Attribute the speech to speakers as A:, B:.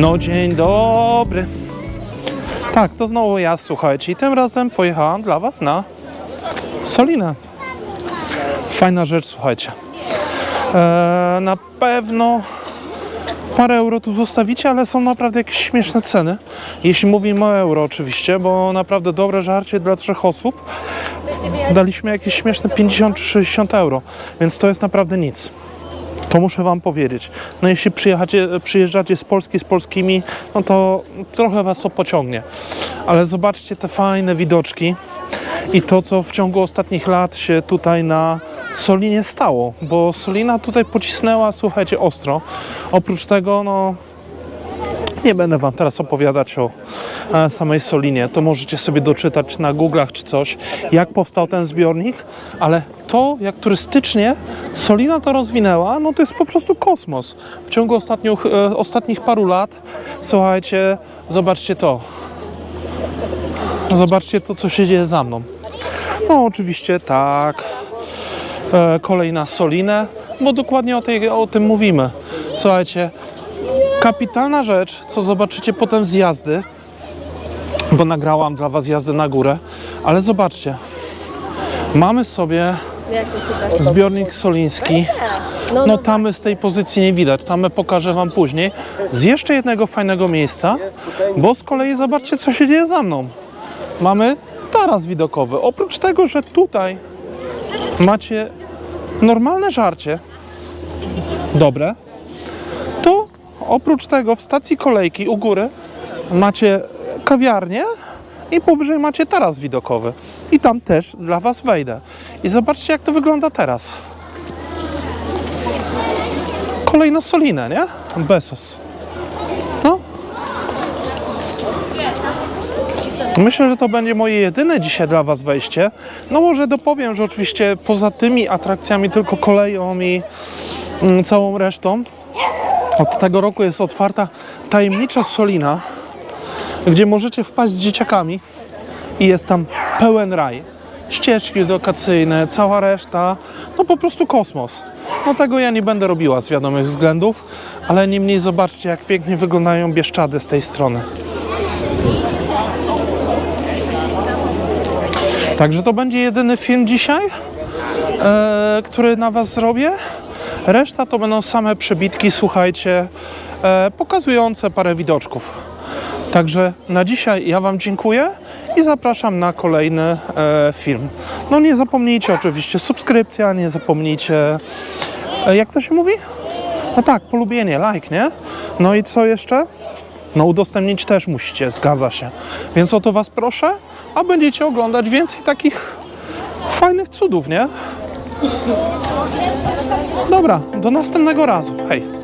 A: No dzień dobry. Tak, to znowu ja, słuchajcie. I tym razem pojechałam dla Was na Solinę. Fajna rzecz, słuchajcie. Eee, na pewno parę euro tu zostawicie, ale są naprawdę jakieś śmieszne ceny. Jeśli mówimy o euro oczywiście, bo naprawdę dobre żarcie dla trzech osób. Daliśmy jakieś śmieszne 50 czy 60 euro, więc to jest naprawdę nic. To muszę Wam powiedzieć. No jeśli przyjeżdżacie z Polski z polskimi, no to trochę Was to pociągnie. Ale zobaczcie te fajne widoczki i to, co w ciągu ostatnich lat się tutaj na Solinie stało, bo Solina tutaj pocisnęła, słuchajcie, ostro. Oprócz tego, no, nie będę Wam teraz opowiadać o e, samej Solinie. To możecie sobie doczytać na Google'ach czy coś, jak powstał ten zbiornik, ale to, jak turystycznie Solina to rozwinęła, no to jest po prostu kosmos. W ciągu ostatnich, e, ostatnich paru lat, słuchajcie, zobaczcie to. Zobaczcie to, co się dzieje za mną. No oczywiście tak, e, kolej na Solinę, bo dokładnie o, tej, o tym mówimy. Słuchajcie, kapitalna rzecz, co zobaczycie potem z jazdy, bo nagrałam dla Was jazdę na górę, ale zobaczcie, mamy sobie zbiornik soliński,
B: No,
A: no tamy z tej pozycji nie widać, tamy pokażę Wam później, z jeszcze jednego fajnego miejsca, bo z kolei zobaczcie, co się dzieje za mną. Mamy taras widokowy, oprócz tego, że tutaj macie normalne żarcie, dobre, oprócz tego w stacji kolejki u góry macie kawiarnię i powyżej macie taras widokowy. I tam też dla Was wejdę. I zobaczcie, jak to wygląda teraz. Kolejna Solinę, nie? Besos. No. Myślę, że to będzie moje jedyne dzisiaj dla Was wejście. No może dopowiem, że oczywiście poza tymi atrakcjami, tylko koleją i mm, całą resztą, od tego roku jest otwarta tajemnicza Solina, gdzie możecie wpaść z dzieciakami i jest tam pełen raj. Ścieżki edukacyjne, cała reszta, no po prostu kosmos. No tego ja nie będę robiła z wiadomych względów, ale niemniej zobaczcie jak pięknie wyglądają Bieszczady z tej strony. Także to będzie jedyny film dzisiaj, e, który na Was zrobię. Reszta to będą same przebitki, słuchajcie, e, pokazujące parę widoczków. Także na dzisiaj ja Wam dziękuję i zapraszam na kolejny e, film. No nie zapomnijcie oczywiście subskrypcja, nie zapomnijcie, e, jak to się mówi? No tak, polubienie, like, nie? No i co jeszcze? No udostępnić też musicie, zgadza się. Więc o to Was proszę, a będziecie oglądać więcej takich fajnych cudów, nie? Dobra, do następnego razu. Hej.